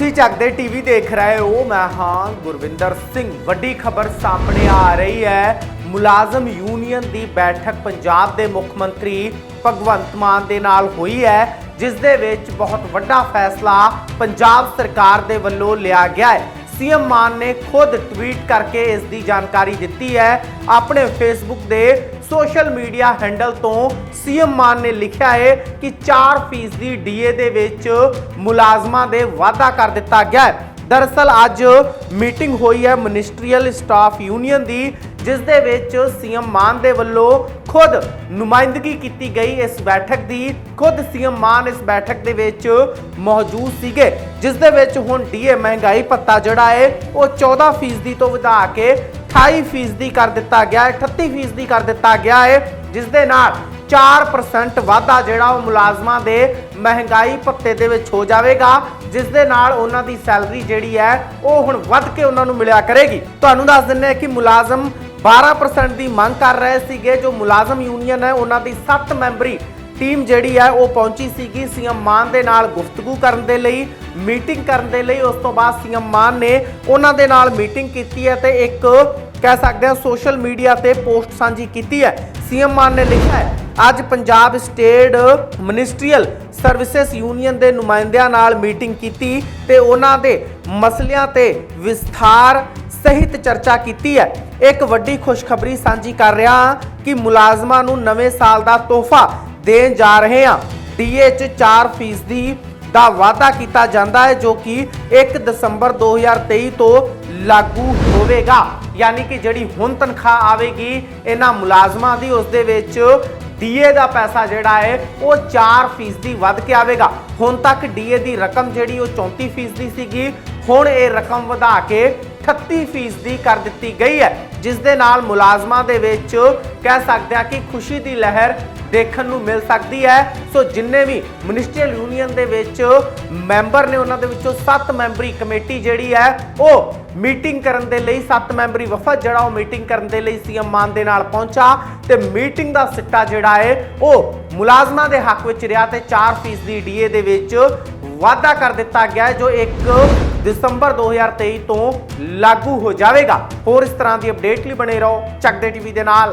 ਤੁਸੀਂ ਚੱਕਦੇ ਟੀਵੀ ਦੇਖ ਰਹੇ ਹੋ, ਮੈਂ ਹਾਂ ਗੁਰਵਿੰਦਰ ਸਿੰਘ। ਵੱਡੀ ਖਬਰ ਸਾਹਮਣੇ ਆ ਰਹੀ ਹੈ। ਮੁਲਾਜ਼ਮ ਯੂਨੀਅਨ ਦੀ ਬੈਠਕ ਪੰਜਾਬ ਦੇ ਮੁੱਖ ਮੰਤਰੀ ਭਗਵੰਤ ਮਾਨ ਦੇ ਨਾਲ ਹੋਈ ਹੈ, ਜਿਸ ਦੇ ਵਿੱਚ ਬਹੁਤ ਵੱਡਾ ਫੈਸਲਾ ਪੰਜਾਬ ਸਰਕਾਰ ਦੇ ਵੱਲੋਂ ਲਿਆ ਗਿਆ ਹੈ। ਸੀਐਮ ਮਾਨ ਨੇ ਖੁਦ ਟਵੀਟ ਕਰਕੇ ਇਸ ਦੀ ਜਾਣਕਾਰੀ ਦਿੱਤੀ ਹੈ। ਆਪਣੇ ਫੇਸਬੁੱਕ ਦੇ ਸੋਸ਼ਲ ਮੀਡੀਆ ਹੈਂਡਲ ਤੋਂ ਸੀਐਮ ਮਾਨ ਨੇ ਲਿਖਿਆ ਹੈ ਕਿ 4% ਦੀ ਡੀਏ ਦੇ ਵਿੱਚ ਮੁਲਾਜ਼ਮਾਂ ਦੇ ਵਾਅਦਾ ਕਰ ਦਿੱਤਾ ਗਿਆ ਹੈ। ਦਰਅਸਲ ਅੱਜ ਮੀਟਿੰਗ ਹੋਈ ਹੈ ਮਿਨਿਸਟਰੀਅਲ ਸਟਾਫ ਯੂਨੀਅਨ ਦੀ, ਜਿਸ ਦੇ ਵਿੱਚ ਸੀਐਮ ਮਾਨ ਦੇ ਵੱਲੋਂ ਖੁਦ ਨੁਮਾਇੰਦਗੀ ਕੀਤੀ ਗਈ ਇਸ ਬੈਠਕ ਦੀ। ਖੁਦ ਸੀਐਮ ਮਾਨ ਇਸ ਬੈਠਕ ਦੇ ਵਿੱਚ ਮੌਜੂਦ ਸੀਗੇ। ਜਿਸ ਦੇ ਵਿੱਚ ਹੁਣ ਡੀਏ ਮਹਿੰਗਾਈ ਭੱਤਾ ਜਿਹੜਾ ਹੈ ਉਹ 14% ਤੋਂ ਵਧਾ ਕੇ 28% ਕਰ ਦਿੱਤਾ ਗਿਆ ਹੈ 38% ਕਰ ਦਿੱਤਾ ਗਿਆ ਹੈ ਜਿਸ ਦੇ ਨਾਲ 4% ਵਾਧਾ ਜਿਹੜਾ ਉਹ ਮੁਲਾਜ਼ਮਾਂ ਦੇ ਮਹਿੰਗਾਈ ਭੱਤੇ ਦੇ ਵਿੱਚ ਹੋ ਜਾਵੇਗਾ ਜਿਸ ਦੇ ਨਾਲ ਉਹਨਾਂ ਦੀ ਸੈਲਰੀ ਜਿਹੜੀ ਹੈ, ਉਹ ਹੁਣ ਵੱਧ ਕੇ ਉਹਨਾਂ ਨੂੰ ਮਿਲਿਆ ਕਰੇਗੀ। ਤੁਹਾਨੂੰ ਦੱਸ ਦਿੰਦੇ ਹਾਂ ਕਿ ਮੁਲਾਜ਼ਮ 12% ਦੀ ਮੰਗ ਕਰ ਰਹੇ ਸੀਗੇ, ਜੋ ਮੁਲਾਜ਼ਮ ਯੂਨੀਅਨ ਹੈ, ਉਹਨਾਂ ਦੀ 7 ਮੈਂਬਰੀ ਟੀਮ ਜਿਹੜੀ ਹੈ ਉਹ ਪਹੁੰਚੀ ਸੀਗੀ ਸੀਐਮ ਮਾਨ ਦੇ ਨਾਲ ਗੁਫ਼ਤਗੂ ਕਰਨ ਦੇ ਲਈ, ਮੀਟਿੰਗ ਕਰਨ ਦੇ ਲਈ। ਉਸ ਤੋਂ ਬਾਅਦ ਸੀਐਮ ਮਾਨ ਨੇ ਉਹਨਾਂ ਦੇ ਨਾਲ ਮੀਟਿੰਗ ਕੀਤੀ ਹੈ ਤੇ ਇੱਕ ਕਹਿ ਸਕਦੇ ਹਾਂ ਸੋਸ਼ਲ ਮੀਡੀਆ ਤੇ ਪੋਸਟ ਸਾਂਝੀ ਕੀਤੀ ਹੈ। ਸੀਐਮ ਮਾਨ ਨੇ ਲਿਖਿਆ ਹੈ, ਅੱਜ Punjab state ministerial services union ਦੇ ਨੁਮਾਇੰਦਿਆਂ ਨਾਲ ਮੀਟਿੰਗ ਕੀਤੀ ਤੇ ਉਹਨਾਂ ਦੇ ਮਸਲਿਆਂ ਤੇ ਵਿਸਥਾਰ ਸਹਿਤ ਚਰਚਾ ਕੀਤੀ ਹੈ। ਇੱਕ ਵੱਡੀ ਖੁਸ਼ਖਬਰੀ ਸਾਂਝੀ ਕਰ ਰਿਹਾ ਹਾਂ ਕਿ ਮੁਲਾਜ਼ਮਾਂ ਨੂੰ ਨਵੇਂ ਸਾਲ ਦਾ ਤੋਹਫਾ ਦੇਣ ਜਾ ਰਹੇ ਹਾਂ। ਡੀਏ ਚ 4% ਦਾ ਵਾਅਦਾ ਕੀਤਾ ਜਾਂਦਾ ਹੈ, ਜੋ ਕਿ 1 ਦਸੰਬਰ 2023 ਤੋਂ ਲਾਗੂ ਹੋਵੇਗਾ। ਯਾਨੀ ਕਿ ਜਿਹੜੀ ਹੁਣ ਤਨਖਾਹ ਆਵੇਗੀ, ਇਹਨਾਂ ਮੁਲਾਜ਼ਮਾਂ ਦੀ, ਉਸ ਦੇ ਵਿੱਚ ਡੀਏ ਦਾ ਪੈਸਾ ਜਿਹੜਾ ਹੈ, ਉਹ 4% ਵੱਧ ਕੇ ਆਵੇਗਾ। ਹੁਣ ਤੱਕ ਡੀਏ ਦੀ ਰਕਮ ਜਿਹੜੀ, ਉਹ 34% ਸੀਗੀ। ਹੁਣ ਇਹ ਰਕਮ ਵਧਾ ਕੇ 38% ਕਰ ਦਿੱਤੀ ਗਈ ਹੈ। ਜਿਸ ਦੇ ਨਾਲ ਮੁਲਾਜ਼ਮਾਂ ਦੇ ਵਿੱਚ ਕਹਿ ਸਕਦੇ ਆ ਕਿ ਖੁਸ਼ੀ ਦੀ ਲਹਿਰ ਦੇਖਣ ਨੂੰ ਮਿਲ ਸਕਦੀ ਹੈ। ਸੋ ਜਿੰਨੇ ਵੀ ਮਿਨਿਸਟਰੀਅਲ ਯੂਨੀਅਨ ਦੇ ਵਿੱਚ ਮੈਂਬਰ ਨੇ, ਉਹਨਾਂ ਦੇ ਵਿੱਚੋਂ 7 ਮੈਂਬਰੀ ਕਮੇਟੀ ਜਿਹੜੀ ਹੈ, ਉਹ ਮੀਟਿੰਗ ਕਰਨ ਦੇ ਲਈ 7 ਮੈਂਬਰੀ ਵਫਦ ਜਿਹੜਾ ਉਹ ਮੀਟਿੰਗ ਕਰਨ ਦੇ ਲਈ ਸੀਐਮ ਮਾਨ ਦੇ ਨਾਲ ਪਹੁੰਚਾ। ਤੇ ਮੀਟਿੰਗ ਦਾ ਸਿੱਟਾ ਜਿਹੜਾ ਹੈ, ਉਹ ਮੁਲਾਜ਼ਮਾਂ ਦੇ ਹੱਕ ਵਿੱਚ ਰਿਹਾ ਤੇ 4% ਦੀ ਡੀਏ ਦੇ ਵਿੱਚ ਵਾਅਦਾ ਕਰ ਦਿੱਤਾ ਗਿਆ ਹੈ ਜੋ 1 ਦਸੰਬਰ 2023 ਤੋਂ ਲਾਗੂ ਹੋ ਜਾਵੇਗਾ। ਹੋਰ ਇਸ ਤਰ੍ਹਾਂ ਦੀ ਅਪਡੇਟ ਲਈ ਬਣੇ ਰਹੋ। ਚੱਕਦੇ ਟੀਵੀ ਦੇ ਨਾਲ।